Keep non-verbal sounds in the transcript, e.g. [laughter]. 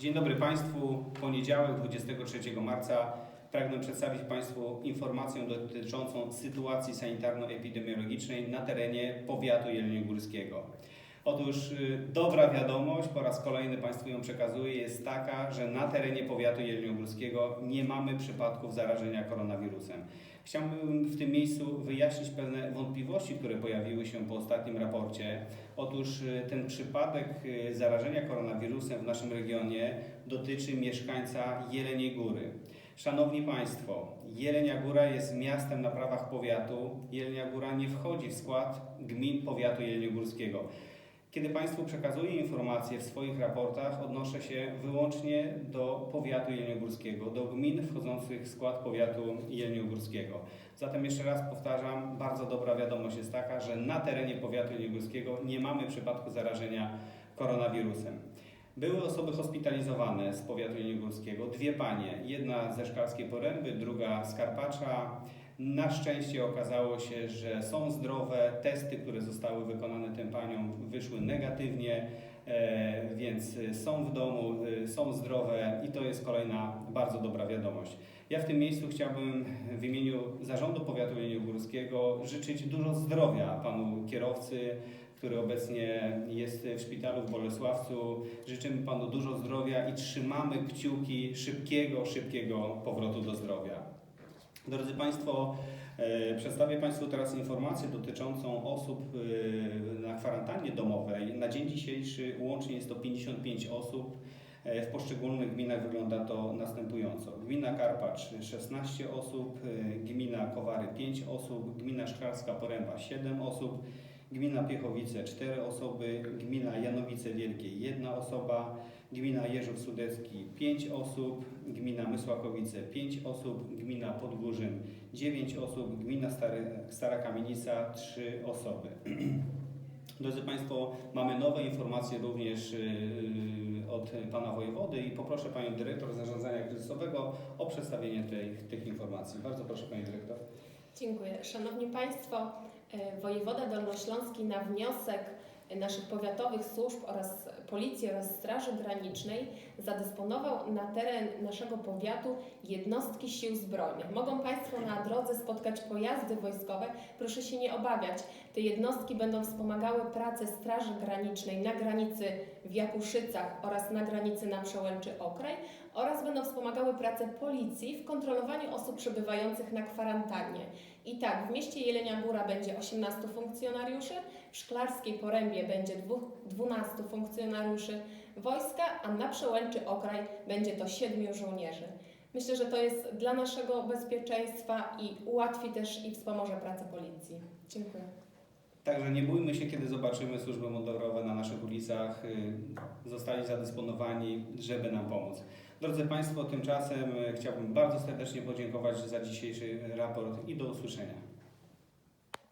Dzień dobry Państwu. Poniedziałek 23 marca pragnę przedstawić Państwu informację dotyczącą sytuacji sanitarno-epidemiologicznej na terenie powiatu jeleniogórskiego. Otóż y, dobra wiadomość, po raz kolejny Państwu ją przekazuję, jest taka, że na terenie powiatu jeleniogórskiego nie mamy przypadków zarażenia koronawirusem. Chciałbym w tym miejscu wyjaśnić pewne wątpliwości, które pojawiły się po ostatnim raporcie. Otóż y, ten przypadek y, zarażenia koronawirusem w naszym regionie dotyczy mieszkańca Jeleniej Góry. Szanowni Państwo, Jelenia Góra jest miastem na prawach powiatu. Jelenia Góra nie wchodzi w skład gmin powiatu jeleniogórskiego. Kiedy Państwu przekazuję informacje w swoich raportach, odnoszę się wyłącznie do powiatu jeleniogórskiego, do gmin wchodzących w skład powiatu jeleniogórskiego. Zatem jeszcze raz powtarzam, bardzo dobra wiadomość jest taka, że na terenie powiatu jeleniogórskiego nie mamy przypadku zarażenia koronawirusem. Były osoby hospitalizowane z powiatu jeleniogórskiego, dwie panie, jedna ze Szklarskiej Poręby, druga z Karpacza. Na szczęście okazało się, że są zdrowe. Testy, które zostały wykonane tym paniom, wyszły negatywnie, e, więc są w domu, e, są zdrowe i to jest kolejna bardzo dobra wiadomość. Ja w tym miejscu chciałbym w imieniu Zarządu Powiatu Jeleniogórskiego życzyć dużo zdrowia panu kierowcy, który obecnie jest w szpitalu w Bolesławcu. Życzymy panu dużo zdrowia i trzymamy kciuki szybkiego, szybkiego powrotu do zdrowia. Drodzy Państwo, e, przedstawię Państwu teraz informację dotyczącą osób e, na kwarantannie domowej. Na dzień dzisiejszy łącznie jest to 55 osób. E, W poszczególnych gminach wygląda to następująco. Gmina Karpacz 16 osób, gmina Kowary 5 osób, gmina Szklarska Poręba 7 osób, gmina Piechowice 4 osoby, gmina Janowice Wielkie 1 osoba, gmina Jeżów Sudecki 5 osób, gmina Mysłakowice 5 osób, gmina Podgórzyn 9 osób, gmina Stary, Stara Kamienica 3 osoby. [clears throat] Drodzy Państwo, mamy nowe informacje również yy, od Pana Wojewody i poproszę Panią Dyrektor Zarządzania Kryzysowego o przedstawienie tej, tych informacji. Bardzo proszę Pani Dyrektor. Dziękuję. Szanowni Państwo, e, wojewoda dolnośląski na wniosek naszych powiatowych służb oraz Policji oraz Straży Granicznej zadysponował na teren naszego powiatu jednostki sił zbrojnych. Mogą Państwo na drodze spotkać pojazdy wojskowe. Proszę się nie obawiać. Te jednostki będą wspomagały pracę Straży Granicznej na granicy w Jakuszycach oraz na granicy na Przełęczy Okraj oraz będą wspomagały pracę policji w kontrolowaniu osób przebywających na kwarantannie. I tak, w mieście Jelenia Góra będzie 18 funkcjonariuszy, w Szklarskiej Porębie będzie dwóch- 12 funkcjonariuszy wojska, a na Przełęczy Okraj będzie to 7 żołnierzy. Myślę, że to jest dla naszego bezpieczeństwa i ułatwi też i wspomoże pracę policji. Dziękuję. Także nie bójmy się, kiedy zobaczymy służby mundurowe na naszych ulicach. y, Zostali zadysponowani, żeby nam pomóc. Drodzy Państwo, tymczasem y, chciałbym bardzo serdecznie podziękować za dzisiejszy raport i do usłyszenia.